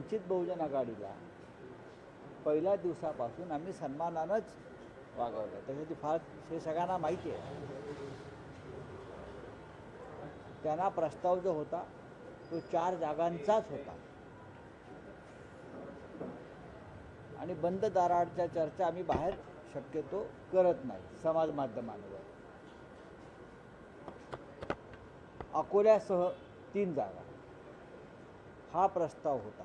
वंचित बहुजन आघाडीला पहिल्या दिवसापासून आम्ही सन्मानानंच वागवलं. त्याच्याची फार हे सगळ्यांना माहिती आहे. त्यांना प्रस्ताव जो होता तो चार जागांचाच होता. आणि बंद दाराडच्या चर्चा आम्ही बाहेर शक्यतो करत नाही समाज माध्यमांवर. अकोल्यासह तीन जागा. हा प्रस्ताव होता.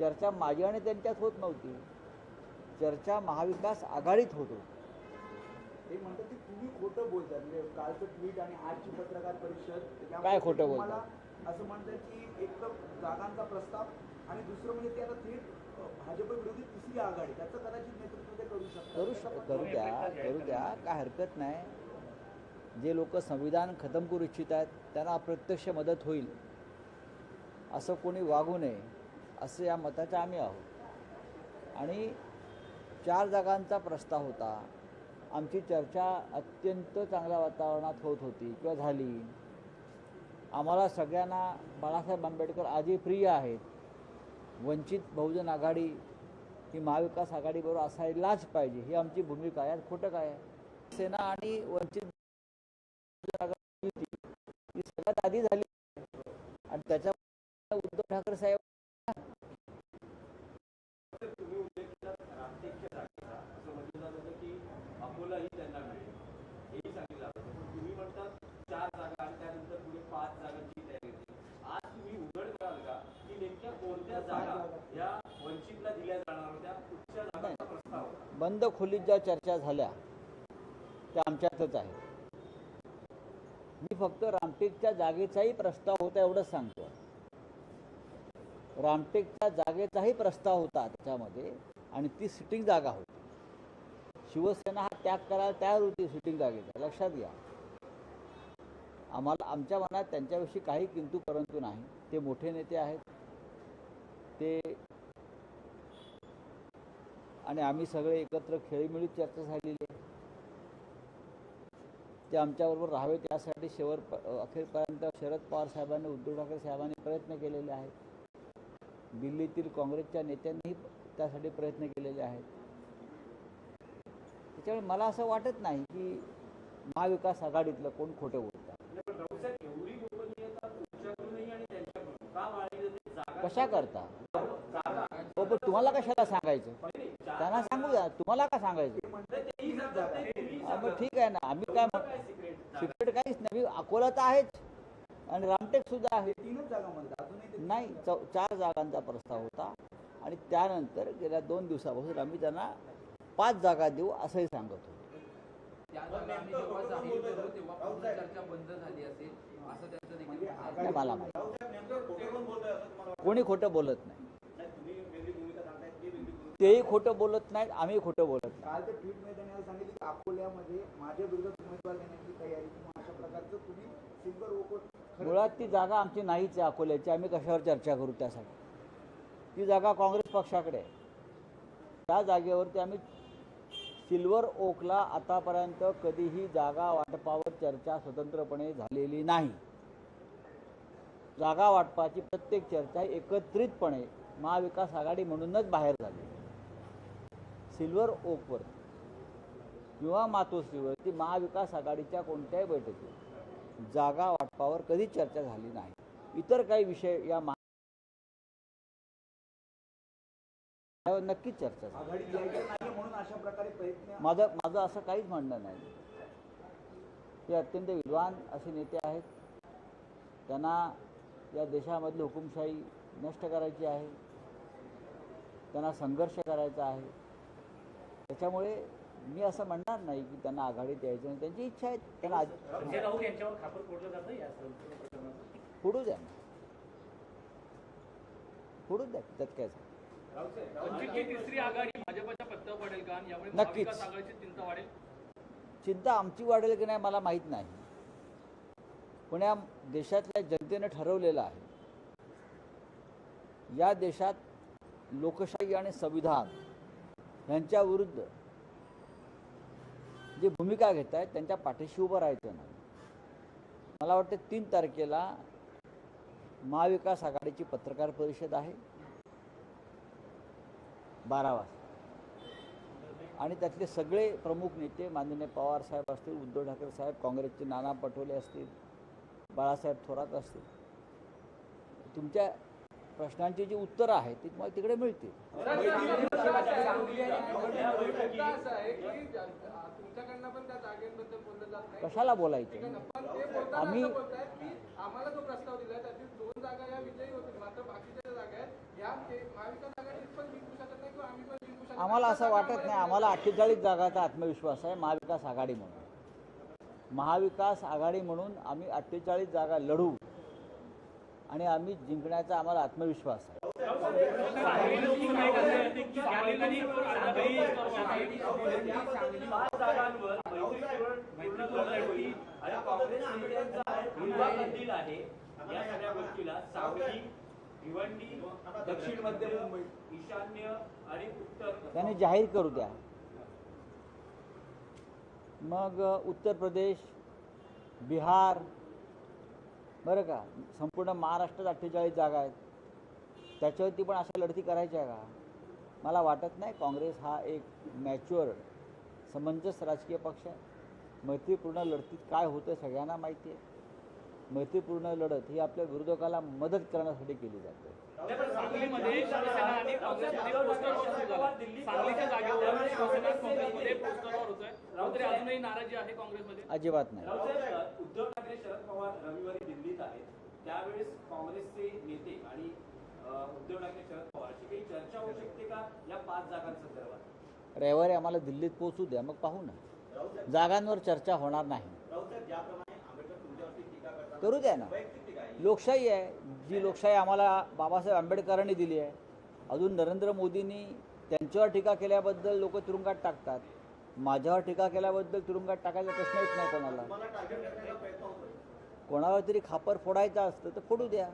चर्चा माझी आणि त्यांच्यात होत नव्हती. चर्चा महाविकास आघाडीत होत. होती ते म्हणतात की तुम्ही खोटं बोलता म्हणजे कालचं ट्विट आणि आजची पत्रकार परिषद काय खोटं बोलताय? असं म्हणतात की एक तर जागांचा प्रस्ताव आणि दुसरं म्हणजे ते आता थेट भाजप विरोधी तिसरी आघाडी. त्याचं कदाचित नेतृत्व ते करू शकतात. करू शक करू द्या करू द्या. काय हरकत नाही. जे लोक संविधान खतम करू इच्छित आहेत त्यांना अप्रत्यक्ष मदत होईल. असं कोणी वागू नये. असं या मताच्या आम्ही आहोत. आणि चार जागांचा प्रस्ताव होता. आमची चर्चा अत्यंत चांगल्या वातावरणात होत होती किंवा झाली. आम्हाला सगळ्यांना बाळासाहेब आंबेडकर आधी प्रिय आहेत. वंचित बहुजन आघाडी ही महाविकास आघाडीबरोबर असायलाच पाहिजे. ही आमची भूमिका आहे. यात खोटं काय आहे? सेना आणि वंचित आघाडी ही सगळ्यात आधी झाली. आणि त्याच्या उद्धव ठाकरे साहेब तुम्ही उल्लेख केला रामटेकच्या जागेचा असं म्हटलं जात होतं की अकोलाही त्यांना मिळेल हेही सांगितलं जात होतं पण तुम्ही म्हणतात चार जागा आणि त्यानंतर पुढे पाच जागांची तयारी होती आज तुम्ही उघड कराल का की नेमक्या कोणत्या जागा या वंचितला दिल्या जाणार होत्या. कुठच्या प्रस्ताव. बंद खोलीत ज्या चर्चा झाल्या त्या आमच्यातच आहेत. मी फक्त रामटेकच्या जागेचाही प्रस्ताव होता एवढंच सांगतो रामटेकच्या जागेचाही प्रस्ताव होता त्याच्यामध्ये आणि ती सिटिंग जागा होती. शिवसेना हा त्याग करायला तयार होती सिटिंग जागेचा. लक्षात घ्या. आम्हाला आमच्या मनात त्यांच्याविषयी काही किंतु परंतु नाही. ते मोठे नेते आहेत. ते आणि आम्ही सगळे एकत्र खेळीमेळीत चर्चा झालेली आहे. ते आमच्याबरोबर राहावे त्यासाठी शेवट अखेरपर्यंत शरद पवार साहेबांनी उद्धव ठाकरे साहेबांनी प्रयत्न केलेले आहेत. दिल्लीतील काँग्रेसच्या नेत्यांनीही त्यासाठी प्रयत्न केलेले आहेत. त्याच्यामुळे मला असं वाटत नाही की महाविकास आघाडीतलं कोण खोटं बोलतात कशा करता पण तुम्हाला कशाला सांगायचं? त्यांना सांगू द्या तुम्हाला का सांगायचं? मग ठीक आहे ना. आम्ही काय सिक्रेट काहीच नाही. अकोला तर आहेच. आणि रामटेक सुद्धा आहे. नाही चौ चार जागांचा प्रस्ताव होता. आणि त्यानंतर गेल्या दोन दिवसापासून आम्ही त्यांना पाच जागा देऊ असंही सांगत होतो. मला माहिती. कोणी खोटं बोलत नाही वाटतं? नाही, तुम्ही वेगळी भूमिका सांगतायत ते वेगळी भूमिका तेही खोटं बोलत नाहीत आम्ही खोटं बोलत काल ते ट्विटमध्ये त्यांनी असं सांगितलं की अकोल्यामध्ये माझ्या विरोधात उमेदवार देण्याची तयारी किंवा अशा प्रकारचं तुम्ही सिल्वर ओकोट मुळात ती जागा आमची नाहीच आहे अकोल्याची. आम्ही कशावर चर्चा करू त्यासाठी? ती जागा काँग्रेस पक्षाकडे आहे. त्या जागेवरती आम्ही सिल्वर ओकला आतापर्यंत कधीही जागा वाटपावर चर्चा स्वतंत्रपणे झालेली नाही. जागा वाटपाची प्रत्येक चर्चा एकत्रितपणे महाविकास आघाडी म्हणूनच बाहेर झाली. सिल्वर ओकवर किंवा मातोश्रीवरती महाविकास आघाडीच्या कोणत्याही बैठकीत जागा वाटपावर कधी चर्चा झाली नाही. इतर काही विषय या महा नक्कीच चर्चा माझं माझं असं काहीच म्हणणं नाही. ते अत्यंत विद्वान असे नेते आहेत. त्यांना या देशामधली हुकुमशाही नष्ट करायची आहे. त्यांना संघर्ष करायचा आहे. त्याच्यामुळे मी असं म्हणणार नाही की त्यांना आघाडीत यायचं नाही. त्यांची इच्छा आहे. त्यांना फोडू द्या ना. फोडून द्या त्यात काय आघाडी नक्कीच. चिंता आमची वाढेल की नाही मला माहीत नाही. पण या देशातल्या जनतेनं ठरवलेलं आहे. या देशात लोकशाही आणि संविधान यांच्याविरुद्ध जे भूमिका घेत आहेत त्यांच्या पाठीशी उभं राहायचं नाही. मला वाटतं तीन तारखेला महाविकास आघाडीची पत्रकार परिषद आहे. बारा वाजता. आणि त्यातले सगळे प्रमुख नेते माननीय पवार साहेब असतील उद्धव ठाकरे साहेब काँग्रेसचे नाना पटोले असतील बाळासाहेब थोरात असतील. तुमच्या प्रश्नांची जी उत्तरं आहेत ती तुम्हाला तिकडे मिळतील. कशाला बोलायचं? आम्ही आम्हाला असं वाटत नाही आम्हाला अठ्ठेचाळीस जागाचा आत्मविश्वास आहे महाविकास आघाडी म्हणून. महाविकास आघाडी म्हणून आम्ही अठ्ठेचाळीस जागा लढू. आणि आम्ही जिंकण्याचा आम्हाला आत्मविश्वास आहे. या सगळ्या गोष्टीला सावली भिवंडी दक्षिण मध्य मुंबई ईशान्य आणि उत्तर त्यांनी जाहीर करू द्या. मग उत्तर प्रदेश बिहार बरं का? संपूर्ण महाराष्ट्रात अठ्ठेचाळीस जागा आहेत. त्याच्यावरती पण अशा लढती करायच्या का? मला वाटत नाही. काँग्रेस हा एक मॅच्युअर समंजस राजकीय पक्ष आहे. मैत्रीपूर्ण लढतीत काय होतं सगळ्यांना माहिती आहे. मैत्रीपूर्ण लढत ही आपल्या विरोधकाला मदत करण्यासाठी केली जाते. अजिबात नाही. उद्धव ठाकरे शरद पवार रविवारी दिल्लीत आहेत. त्यावेळेस काँग्रेसचे नेते आणि उद्धव ठाकरे शरद पवार अशी काही चर्चा होऊ शकते का या पाच जागांसंदर्भात? रविवारी आम्हाला दिल्लीत पोहोचू द्या मग पाहू ना. जागांवर चर्चा होणार नाही. करू द्या ना. लोकशाही आहे. जी लोकशाही आम्हाला बाबासाहेब आंबेडकरांनी दिली आहे. अजून नरेंद्र मोदींनी त्यांच्यावर टीका केल्याबद्दल लोक तुरुंगात टाकतात. माझ्यावर टीका केल्याबद्दल तुरुंगात टाकायचा प्रश्न येत नाही कोणाला. कोणावर तरी खापर फोडायचं असतं तर फोडू द्या.